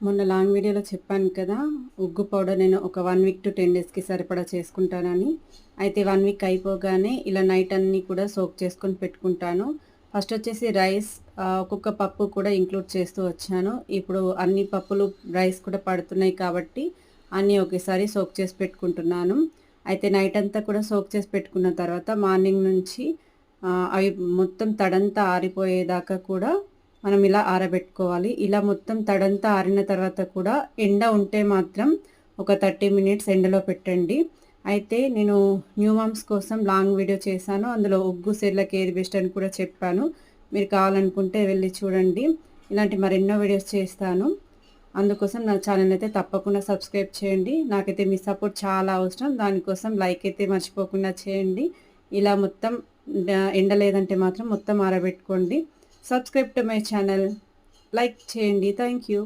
మొన్న లాంగ్ వీడియోలో చెప్పాను కదా ఉగ్గు పౌడర్ నేను ఒక వన్ వీక్ టు టెన్ డేస్కి సరిపడా చేసుకుంటానని. అయితే వన్ వీక్ అయిపోగానే ఇలా నైట్ అన్నీ కూడా సోక్ చేసుకొని పెట్టుకుంటాను. ఫస్ట్ వచ్చేసి రైస్ ఒక్కొక్క పప్పు కూడా ఇంక్లూడ్ చేస్తూ వచ్చాను. ఇప్పుడు అన్ని పప్పులు రైస్ కూడా పడుతున్నాయి కాబట్టి అన్నీ ఒకేసారి సోక్ చేసి పెట్టుకుంటున్నాను. అయితే నైట్ అంతా కూడా సోక్ చేసి పెట్టుకున్న తర్వాత మార్నింగ్ నుంచి అవి మొత్తం తడంతా ఆరిపోయేదాకా కూడా మనం ఇలా ఆరబెట్టుకోవాలి. ఇలా మొత్తం తడంతా ఆరిన తర్వాత కూడా ఎండ ఉంటే మాత్రం ఒక థర్టీ మినిట్స్ ఎండలో పెట్టండి. అయితే నేను న్యూ మామ్స్ కోసం లాంగ్ వీడియో చేశాను. అందులో ఒగ్గు సెర్లకి ఏది బెస్ట్ అని కూడా చెప్పాను. మీరు కావాలనుకుంటే వెళ్ళి చూడండి. ఇలాంటి మరెన్నో వీడియోస్ చేస్తాను. అందుకోసం నా ఛానల్ అయితే తప్పకుండా సబ్స్క్రైబ్ చేయండి. నాకైతే మీ సపోర్ట్ చాలా అవసరం. దానికోసం లైక్ అయితే మర్చిపోకుండా చేయండి. ఇలా మొత్తం ఎండ లేదంటే మాత్రం మొత్తం ఆరబెట్టుకోండి. Subscribe to my channel like చేయండి. Thank you